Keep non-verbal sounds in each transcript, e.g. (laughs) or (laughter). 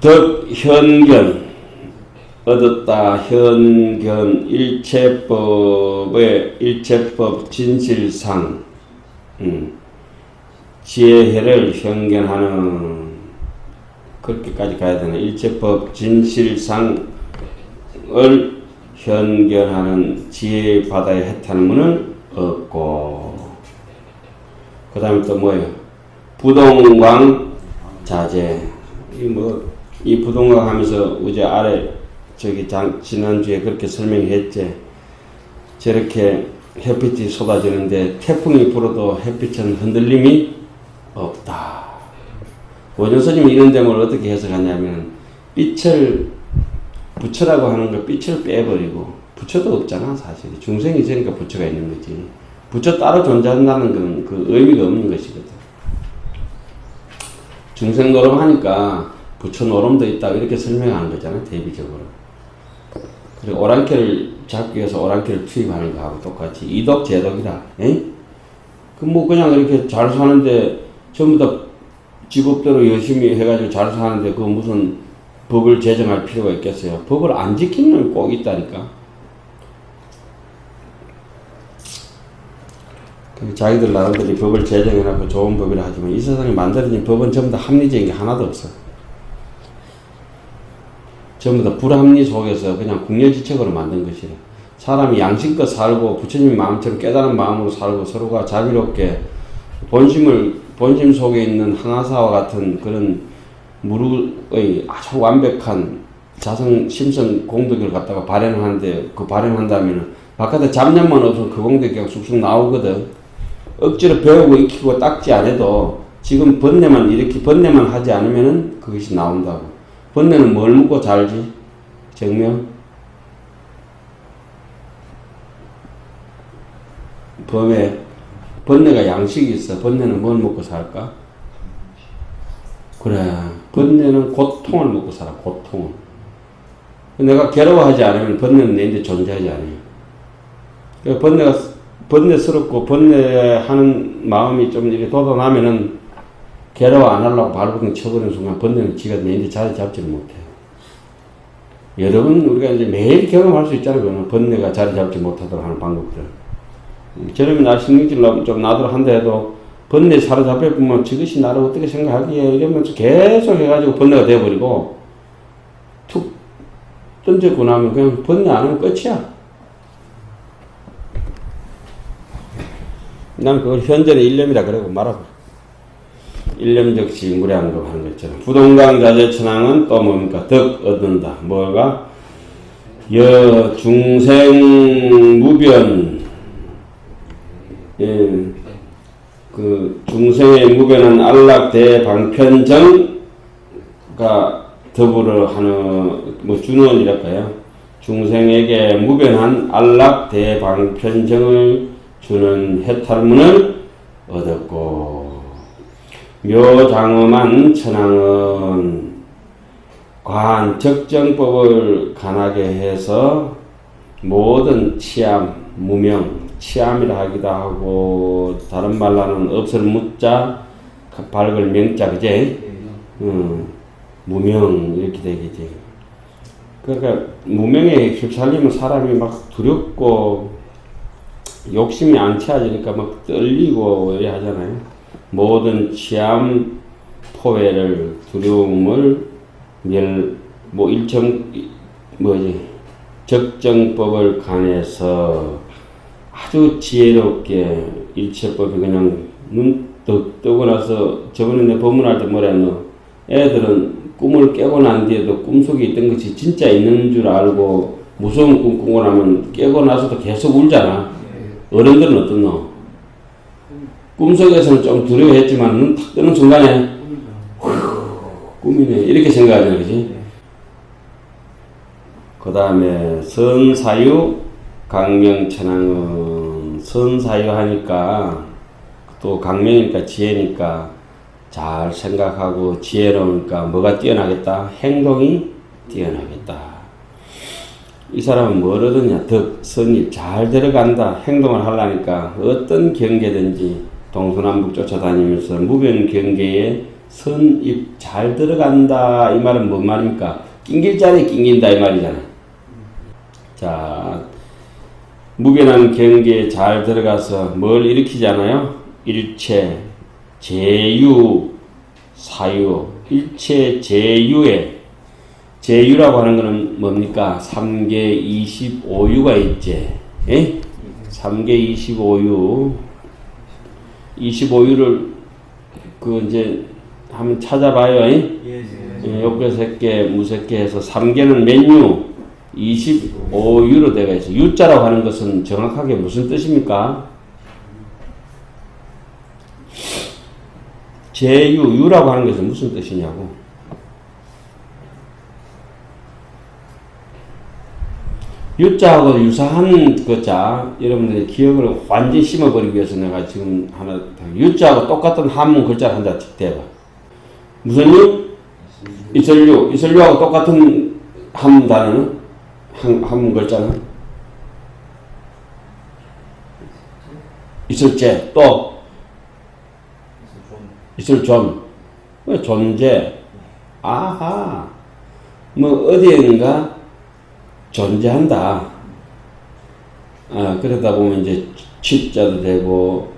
덕현견 얻었다 현견 일체법의 일체법 진실상 음, 지혜를 현견하는 그렇게까지 가야 되나? 일체법 진실상을 현견하는 지혜 바다의 해탈문은 없고 그 다음에 또 뭐예요? 부동광 자재. 이뭐 이 부동강 하면서 어제 아래 저기 장, 지난주에 그렇게 설명했지. 저렇게 햇빛이 쏟아지는데 태풍이 불어도 햇빛은 흔들림이 없다. 원효스님 이런 점을 어떻게 해석하냐면 빛을 부처라고 하는 거 빛을 빼버리고 부처도 없잖아 사실 중생이 있으니까 부처가 있는 거지 부처 따로 존재한다는 건 그 의미가 없는 것이거든 중생 노름하니까 부처 노름도 있다 이렇게 설명하는 거잖아 대비적으로. 그리고 오랑캐를 잡기 위해서 오랑캐를 투입하는 거하고 똑같이 이덕 제덕이다 그 뭐 그냥 이렇게 잘 사는데 전부 다 직업대로 열심히 해가지고 잘 사는데 그 무슨 법을 제정할 필요가 있겠어요? 법을 안 지키는 꼭 있다니까 자기들 나름대로 법을 제정해놓고 좋은 법이라 하지만 이 세상에 만들어진 법은 전부 다 합리적인 게 하나도 없어. 전부 다 불합리 속에서 그냥 궁여지책으로 만든 것이래. 사람이 양심껏 살고 부처님 마음처럼 깨달은 마음으로 살고 서로가 자비롭게 본심을 본심 속에 있는 항아사와 같은 그런 무르의 아주 완벽한 자성 심성 공덕을 갖다가 발현하는데 그 발현한다면 바깥에 잡념만 없으면 그 공덕이 그냥 쑥쑥 나오거든. 억지로 배우고 익히고 닦지 않아도 지금 번뇌만 이렇게 번뇌만 하지 않으면은 그것이 나온다고. 번뇌는 뭘 묻고 잘지? 정명? 범에 번뇌가 양식이 있어. 번뇌는 뭘 먹고 살까? 그래. 번뇌는 고통을 먹고 살아. 고통을. 내가 괴로워하지 않으면 번뇌는 내인데 존재하지 않아요. 그러니까 번뇌가 번뇌스럽고 번뇌하는 마음이 좀 이렇게 돋아나면은 괴로워 안 하려고 발버둥 쳐버리는 순간 번뇌는 지가 내인데 자리 잡지를 못해요. 여러분 우리가 이제 매일 경험할 수 있잖아요. 번뇌가 자리 잡지 못하도록 하는 방법들. 저러면 나 신경질 좀 나도록 한다 해도 번뇌 사로잡혀 보면 저것이 나를 어떻게 생각하기에 이러면서 계속 해가지고 번뇌가 돼버리고 툭 던져고 나면 그냥 번뇌 안 하면 끝이야. 난 그걸 현전의 일념이라 그러고 말아버 일념적시 무량도 하는 것처럼. 부동강 자재 천왕은 또 뭡니까? 덕 얻는다. 뭐가? 여 중생 무변. 예. 그 중생의 무변은 안락 대방편정가 더불어 하는 뭐 준원이랄까요? 중생에게 무변한 안락 대방편정을 주는 해탈문을 얻었고 묘장엄한 천황은 관 적정법을 간하게 해서 모든 치암 무명 치암이라 하기도 하고 다른 말로는 없을 무자 밝을 명자 그제 음, 무명 이렇게 되겠지 그러니까 무명에 휩쓸리면 사람이 막 두렵고 욕심이 안 채워지니까 막 떨리고 이래 하잖아요. 모든 치암 포회를 두려움을 멸, 뭐 일정, 뭐지, 적정법을 간해서 아주 지혜롭게 일체법이 그냥 눈떡 뜨고 나서 저번에 내 법문할 때 뭐라 했노? 애들은 꿈을 깨고 난 뒤에도 꿈속에 있던 것이 진짜 있는 줄 알고 무서운 꿈 꾸고 나면 깨고 나서도 계속 울잖아. 어른들은 어떻노? 꿈속에서는 좀 두려워했지만 눈탁 뜨는 순간에 후, 꿈이네 이렇게 생각하잖아 그지? 그 다음에 선사유 강명천왕은 선사유 하니까 또 강명이니까 지혜니까 잘 생각하고 지혜로우니까 뭐가 뛰어나겠다? 행동이 뛰어나겠다. 이 사람은 뭘 얻었냐? 덕, 선이 잘 들어간다. 행동을 하려니까 어떤 경계든지 동서남북 쫓아다니면서 무변 경계에 선입 잘 들어간다 이 말은 뭔 말입니까? 낑길 자리에 낑긴다 이 말이잖아. 자 무게난 경계에 잘 들어가서 뭘 일으키잖아요. 일체 제유 사유 일체 제유에 제유라고 하는 것은 뭡니까? 3개 25유가 있지. 예? 3개 25유 25유를 그 이제 한번 찾아봐요. 예? 예, 예, 욕계 새끼, 무새끼 해서 3개는 맨유 25유로 되어 있어. 유자라고 하는 것은 정확하게 무슨 뜻입니까? 제유, 유라고 하는 것은 무슨 뜻이냐고. 유자하고 유사한 그자 여러분들의 기억을 완전히 심어버리기 위해서 내가 지금 하나 유자하고 똑같은 한문 글자를 한자 대봐. 무슨 유? 이설류, 이설류하고 똑같은 한문 단어는? 한, 한문 글자는? 이설제 또? 이설존. 뭐 존재? 아하. 뭐 어디엔가 존재한다. 아, 그러다 보면 이제 취자도 되고,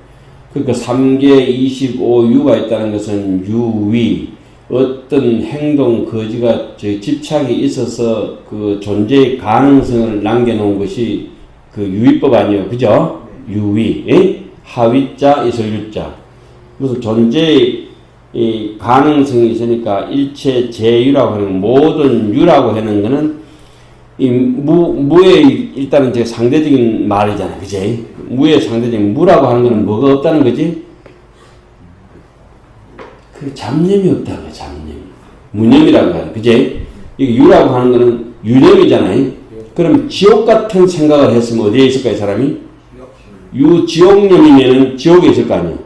그러니까 3개 25유가 있다는 것은 유위, 어떤 행동, 거지가 저 집착이 있어서 그 존재의 가능성을 남겨놓은 것이 그 유위법 아니에요. 그죠? 유위, 예? 하위자, 이설유자. 무슨 존재의 이 가능성이 있으니까 일체 제유라고 하는 모든 유라고 하는 것은 이 무, 무의 일단은 이제 상대적인 말이잖아. 그지? 무의 상대적인 무라고 하는 거는 뭐가 없다는 거지? 그 잡념이 없다는 잡념. 무념이라고 하는 그지? 이 유라고 하는 거는 유념이잖아요. 그럼 지옥 같은 생각을 했으면 어디에 있을까, 이 사람이? 유 지옥념이면 지옥에 있을 거 아니야.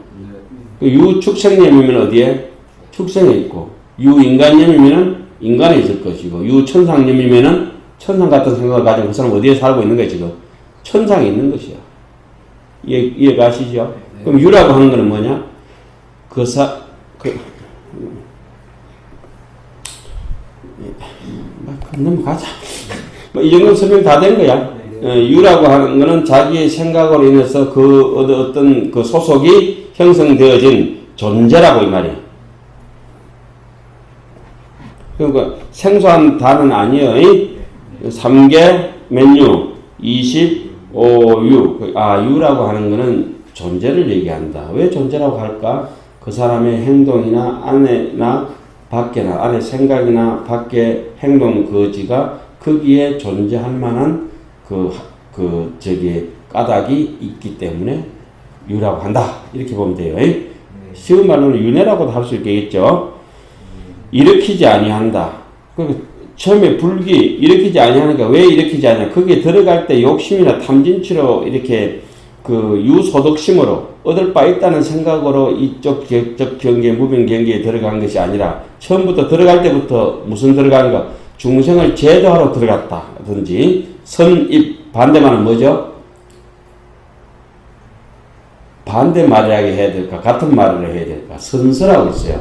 그 유축생념이면 어디에? 축생에 있고, 유인간념이면 인간에 있을 것이고, 유천상념이면은 천상 같은 생각을 가지고 그 사람 어디에 살고 있는 거야, 지금? 천상에 있는 것이야. 이해, 이해가 가시죠? 그럼 유라고 하는 거는 뭐냐? 그 사, 그, 막, 넘어가자. 뭐, 이 정도 설명 다 된 거야. 어, 유라고 하는 거는 자기의 생각으로 인해서 그 어떤, 그 소속이 형성되어진 존재라고 이 말이야. 그러니까 생소한 단어는 아니에요. 3개 맨유 25유 아 유라고 하는 거는 존재를 얘기한다. 왜 존재라고 할까? 그 사람의 행동이나 안에나 밖에나 안에 생각이나 밖에 행동 거지가 거기에 존재할 만한 그, 그, 저기, 까닭이 있기 때문에 유라고 한다. 이렇게 보면 돼요. 쉬운 말로는 윤회라고도 할 수 있겠죠. 일으키지 아니한다. 그 처음에 불기 일으키지 아니하니까 왜 일으키지 않냐? 거기에 들어갈 때 욕심이나 탐진치로 이렇게 그 유소득심으로 얻을 바 있다는 생각으로 이쪽 격적 경계 무빙 경계에 들어간 것이 아니라 처음부터 들어갈 때부터 무슨 들어가는가? 중생을 제도하러 들어갔다든지 선입 반대말은 뭐죠? 반대 말이라고 해야 될까? 같은 말을 해야 될까? 선서라고 있어요.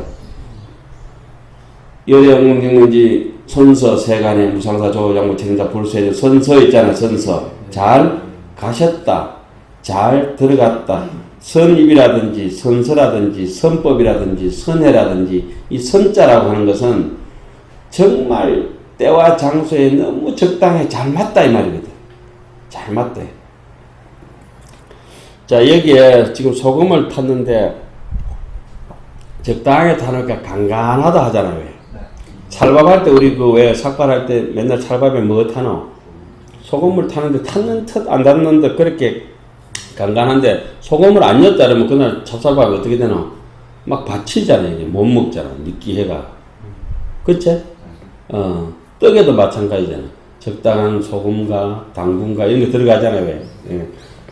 여대 영문경문지 선서 세간의 무상사 조장무 책임자 불수의 선서 있잖아 선서. 잘 가셨다. 잘 들어갔다. 선입이라든지 선서라든지 선법이라든지 선해라든지 이 선자라고 하는 것은 정말 때와 장소에 너무 적당히 잘 맞다 이 말이거든. 잘 맞다. 자 여기에 지금 소금을 탔는데 적당하게 타니까 간간하다 하잖아요. 왜? 찰밥할 때 우리 그 왜 삭발할 때 맨날 찰밥에 뭐 타노? 소금물 타는데 탔는 탓안 탔는데 그렇게 간간한데 소금을 안 넣었다 그러면 그날 찹쌀밥이 어떻게 되노? 막 받치잖아요. 이제 못 먹잖아. 느끼해가. 그치? 어, 떡에도 마찬가지잖아. 적당한 소금과 당분과 이런 게 들어가잖아요. 왜? 예.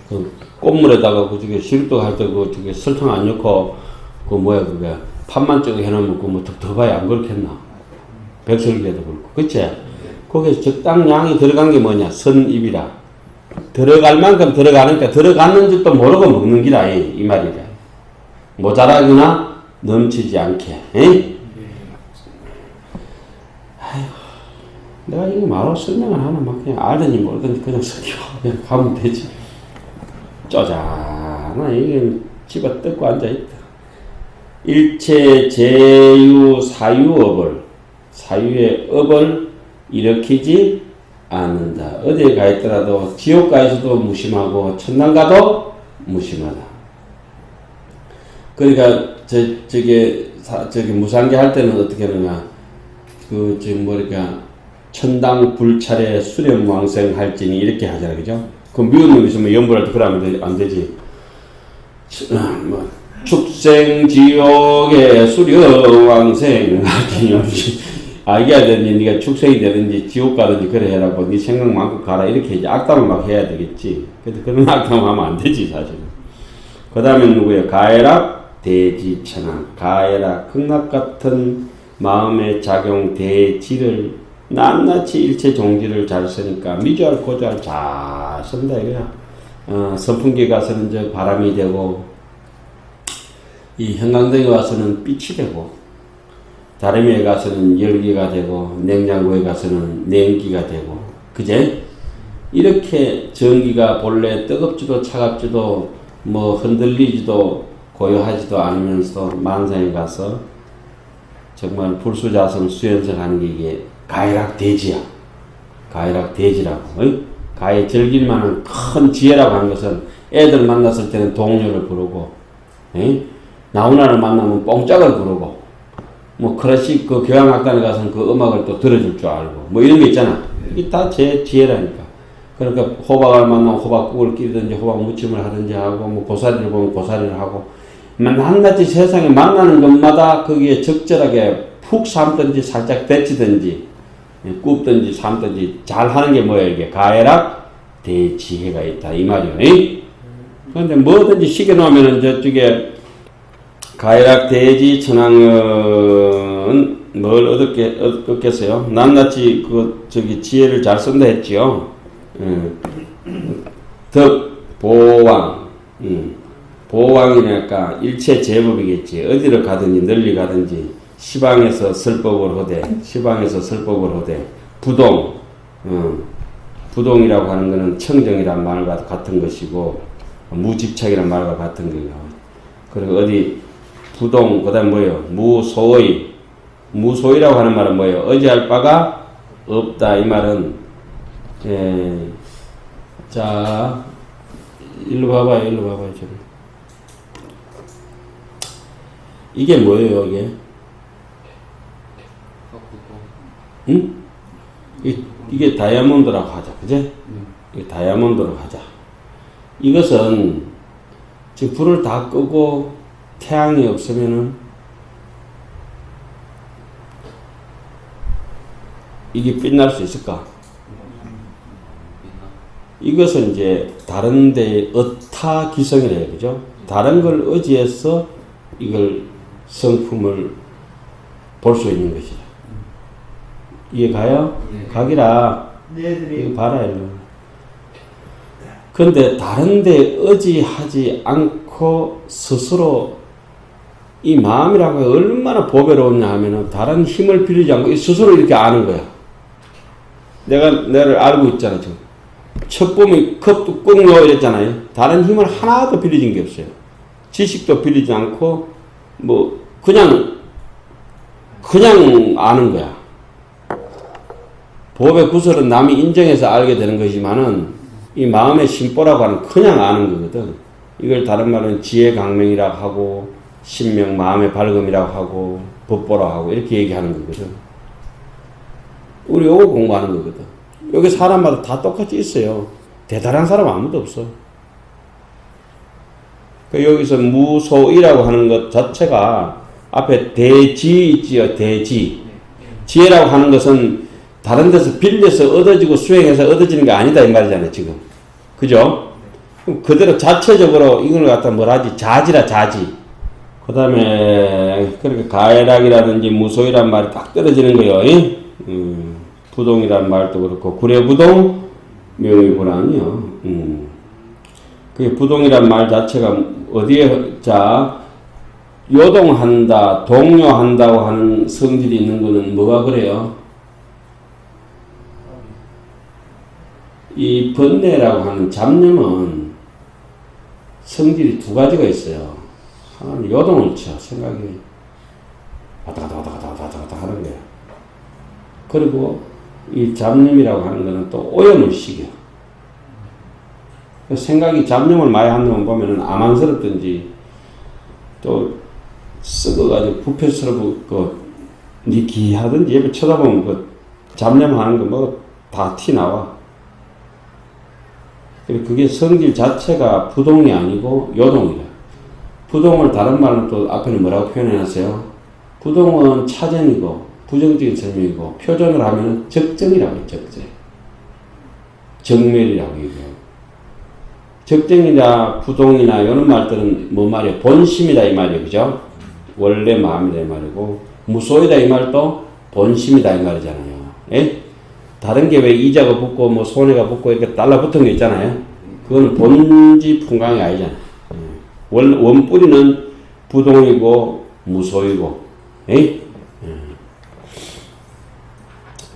그 꽃물에다가 그 저기 시루떡 할때 그 저기 설탕 안 넣고 그 뭐야 그게 판만 쪼개 해놓으면 그뭐 텁텁하게 안 그렇겠나? 백설기에도 그렇고, 그치? 거기에 적당량이 들어간 게 뭐냐? 선입이라. 들어갈 만큼 들어가니까 들어갔는 줄도 모르고 먹는 기라, 이, 이 말이다. 모자라거나 넘치지 않게. 에이? 내가 이거 말로 설명을 하나 막 그냥 알든지 모르든지 그냥 쓰기고 그냥 가면 되지. 쪼잔하 이게 집어 뜯고 앉아있다. 일체 제유 사유업을 사유의 업을 일으키지 않는다. 어디에 가 있더라도 지옥 가에서도 무심하고 천당 가도 무심하다. 그러니까 저 저게 사, 저기 무상계 할 때는 어떻게 하느냐? 그 지금 뭐랄까 천당 불찰에 수렴 왕생 할지니 이렇게 하잖아, 그죠? 그 미운 놈 있으면 연불할 때 그러면 되- 안 되지. 치- 아, 뭐 축생 지옥에 수렴 왕생 할지니 아 이게 되든지 네가 축생이 되든지 지옥 가든지 그래 해라고 네 생각만큼 가라 이렇게 이제 악담을 막 해야 되겠지. 근데 그런 (laughs) 악담 하면 안 되지 사실은. 그 다음에 누구예요? 가해락 대지천왕 가해락 극락 같은 마음의 작용 대지를 낱낱이 일체 종지를 잘 쓰니까 미주알 고주알 잘 쓴다 이거야. 어, 선풍기 가서는 저 바람이 되고 이 형광등에 와서는 빛이 되고 다리미에 가서는 열기가 되고 냉장고에 가서는 냉기가 되고 그제 이렇게 전기가 본래 뜨겁지도 차갑지도 뭐 흔들리지도 고요하지도 않으면서 만상에 가서 정말 불수자성 수연성하는 게 이게 가해락 대지야. 가해락 대지라고. 어이? 가해 즐길 만한 큰 지혜라고 하는 것은 애들 만났을 때는 동료를 부르고, 에이? 나훈아를 만나면 뽕짝을 부르고, 뭐 클래식 그 교향악단에 가서는 그 음악을 또 들어줄 줄 알고, 뭐 이런 게 있잖아. 이게 다 제 지혜라니까. 그러니까 호박을 만나면 호박국을 끼든지 호박 무침을 하든지 하고, 뭐 고사리를 보면 고사리를 하고, 한낱이 세상에 만나는 것마다 거기에 적절하게 푹 삶든지 살짝 데치든지 예, 굽든지 삶든지 잘 하는 게 뭐야 이게 가해락 대지혜가 있다 이 말이요. 이? 그런데 뭐든지 시켜 놓으면은 저쪽에 가해락 대지 천왕은 뭘 얻었게 얻겠어요? 낱낱이 그 저기 지혜를 잘 쓴다 했지요. 음. 덕 보왕. 음. 보왕이니까 일체 제법이겠지. 어디를 가든지 널리 가든지 시방에서 설법을 하되 시방에서 설법을 하되 부동 어, 부동이라고 하는 것은 청정이란 말과 같은 것이고 무집착이란 말과 같은 거예요. 그리고 어디 부동 그 다음 뭐예요? 무소의 무소이라고 하는 말은 뭐예요? 의지할 바가 없다 이 말은 예, 자 일로 봐봐요 일로 봐봐요 저기. 이게 뭐예요, 이게? 응? 이, 이게 다이아몬드라고 하자, 그제? 이게 다이아몬드라고 하자. 이것은 지금 불을 다 끄고 태양이 없으면은 이게 빛날 수 있을까? 이것은 이제 다른 데 어타 기성이래요, 그죠? 다른 걸 의지해서 이걸 성품을 볼 수 있는 것이다. 이해 가요? 가기라. 이거 봐라, 이거. 근데 다른 데 의지하지 않고 스스로 이 마음이라고 얼마나 보배로웠냐 하면은 다른 힘을 빌리지 않고 스스로 이렇게 아는 거야. 내가 너를 알고 있잖아, 지금. 첫 봄에 컵도 꾹 넣어 이랬잖아요. 다른 힘을 하나도 빌리진 게 없어요. 지식도 빌리지 않고 뭐 그냥 그냥 아는 거야. 법의 구설은 남이 인정해서 알게 되는 것이지만은 이 마음의 심보라고 하는 그냥 아는 거거든. 이걸 다른 말은 지혜 강명이라고 하고 신명 마음의 밝음이라고 하고 법보라고 하고 이렇게 얘기하는 거거든. 우리 요거 공부하는 거거든. 여기 사람마다 다 똑같이 있어요. 대단한 사람 아무도 없어. 그 여기서 무소이라고 하는 것 자체가 앞에 대지 있지요, 대지. 지혜라고 하는 것은 다른 데서 빌려서 얻어지고 수행해서 얻어지는 게 아니다 이 말이잖아요, 지금. 그죠? 그대로 자체적으로 이걸 갖다 뭐라지? 자지라 자지. 그 다음에 그렇게 가해락이라든지 무소이란 말이 딱 떨어지는 거예요. 이? 음, 부동이란 말도 그렇고 구례부동 명의불안이요. 음. 그 부동이란 말 자체가 어디에 자 요동한다, 동요한다고 하는 성질이 있는 거는 뭐가 그래요? 이 번뇌라고 하는 잡념은 성질이 두 가지가 있어요. 하나는 요동을 쳐, 생각이 왔다 갔다 왔다 갔다 왔다 갔다 하는 거예요. 그리고 이 잡념이라고 하는 거는 또 오염을 시켜. 그 생각이 잡념을 많이 하는 놈 보면은 암만스럽든지 또 썩어가지고 부패스럽고 그 니기하든지 옆에 쳐다보면 그 잡념하는 거 뭐 다 티 나와. 그게 성질 자체가 부동이 아니고 요동이다. 부동을 다른 말로 또 앞에는 뭐라고 표현해놨어요? 부동은 차전이고 부정적인 설명이고 표준을 하면 적정이라고 해요. 적정. 정멸이라고 얘기해요. 적정이나 부동이나 이런 말들은 뭐 말이에요? 본심이다 이 말이에요. 그죠? 원래 마음이다 이 말이고 무소이다 이 말도 본심이다 이 말이잖아요. 예? 다른 게 왜 이자가 붙고 뭐 손해가 붙고 이렇게 달라붙은 게 있잖아요. 그건 본지 풍광이 아니잖아요. 예. 원, 원 뿌리는 부동이고 무소이고 예?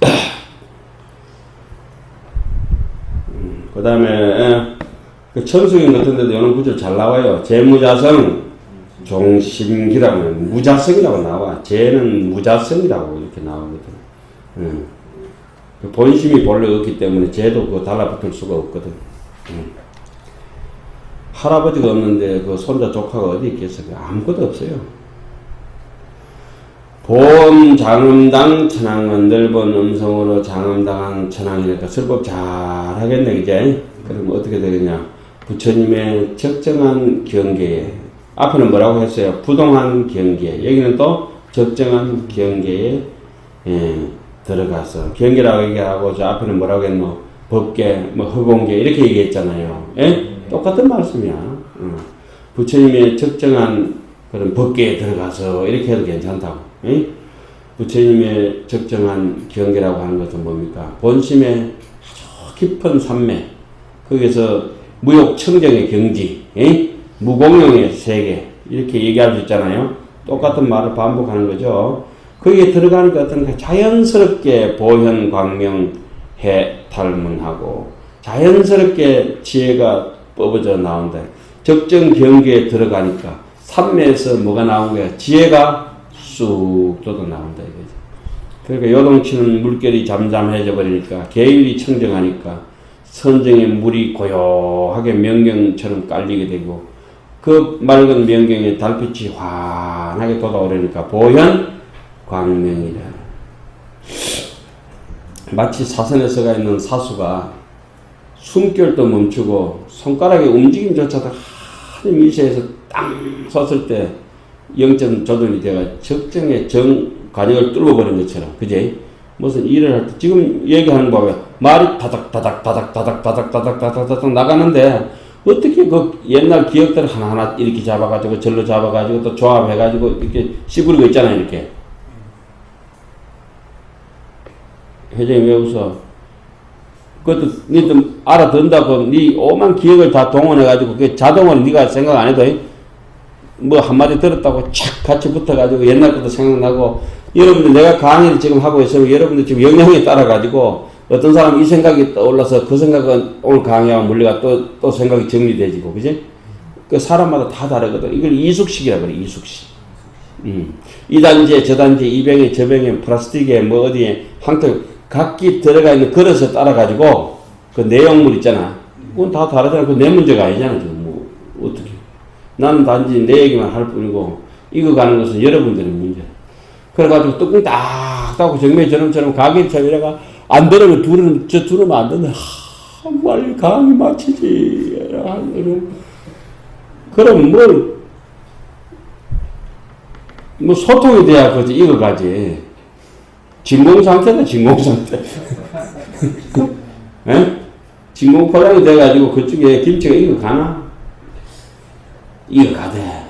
(clears throat) 그 다음에 그 천수경 같은 데도 이런 구절 잘 나와요. 재무자성 종심기라고 무자성이라고 나와. 재는 무자성이라고 이렇게 나오거든. 응. 그 본심이 본래 없기 때문에 재도 그 달라붙을 수가 없거든. 응. 할아버지가 없는데 그 손자 조카가 어디 있겠어요? 아무것도 없어요. 본 장음당 천왕은 넓은 음성으로 장음당한 천왕이니까 설법 잘 하겠네 이제 그럼 어떻게 되겠냐 부처님의 적정한 경계에 앞에는 뭐라고 했어요 부동한 경계 여기는 또 적정한 경계에 예, 들어가서 경계라고 얘기하고 저 앞에는 뭐라고 했노 법계 뭐 허공계 이렇게 얘기했잖아요 예? 똑같은 말씀이야 어. 부처님의 적정한 그런 법계에 들어가서 이렇게 해도 괜찮다고 예? 부처님의 적정한 경계라고 하는 것은 뭡니까? 본심의 아주 깊은 산매, 거기서 무욕청정의 경지, 예? 무공용의 세계, 이렇게 얘기할 수 있잖아요. 똑같은 말을 반복하는 거죠. 거기에 들어가니까 어떤 자연스럽게 보현, 광명, 해, 탈문하고 자연스럽게 지혜가 뽑아져 나온다. 적정 경계에 들어가니까 산매에서 뭐가 나온 거야? 지혜가 쑥 돋아 나온다 이거죠. 그러니까 요동치는 물결이 잠잠해져 버리니까 계율이 청정하니까 선정의 물이 고요하게 명경처럼 깔리게 되고 그 맑은 명경에 달빛이 환하게 돋아오르니까 보현 광명이라. 마치 사선에서가 있는 사수가 숨결도 멈추고 손가락의 움직임조차도 아주 미세해서 땅 섰을 때 0점 조절이 돼가 적정의 정 관역을 뚫어버린 것처럼 그제 무슨 일을 할 때 지금 얘기하는 법에 말이 다닥 다닥 다닥 다닥 다닥 다닥 다닥 다닥 나가는데 어떻게 그 옛날 기억들을 하나하나 이렇게 잡아가지고 절로 잡아가지고 또 조합해가지고 이렇게 씹으리고 있잖아요 이렇게. 회장님 왜 웃어? 그것도 니도 알아듣는다고 니 오만 기억을 다 동원해가지고 그게 자동으로 니가 생각 안 해도 뭐 한마디 들었다고 착 같이 붙어가지고 옛날 것도 생각나고 여러분들 내가 강의를 지금 하고 있으면 여러분들 지금 영향에 따라가지고 어떤 사람 이 생각이 떠올라서 그 생각은 오늘 강의하고 물리가 또, 또 생각이 정리되지고 그지? 그 사람마다 다 다르거든. 이걸 이숙식이라 그래 이숙식. 음. 이 단지에 저 단지에 이 병에 저 병에 플라스틱에 뭐 어디에 항상 각기 들어가 있는 그릇에 따라 가지고 그 내용물 있잖아. 그건 다 다르잖아. 그 내 문제가 아니잖아 지금 뭐 어떻게. 나는 단지 내 얘기만 할 뿐이고 이거 가는 것은 여러분들의 문제. 그래가지고 뚜껑 딱 닫고 정매 저놈처럼 가게처럼 이래가 안 들으면 두르면 저 두르면 안 된다. 하, 빨리 강의 마치지. 그럼 뭘, 뭐 소통이 돼야 그지 이거 가지. 진공 상태다 진공 상태. 예? 진공 포장이 돼가지고 그쪽에 김치가 이거 가나? 이거 가대.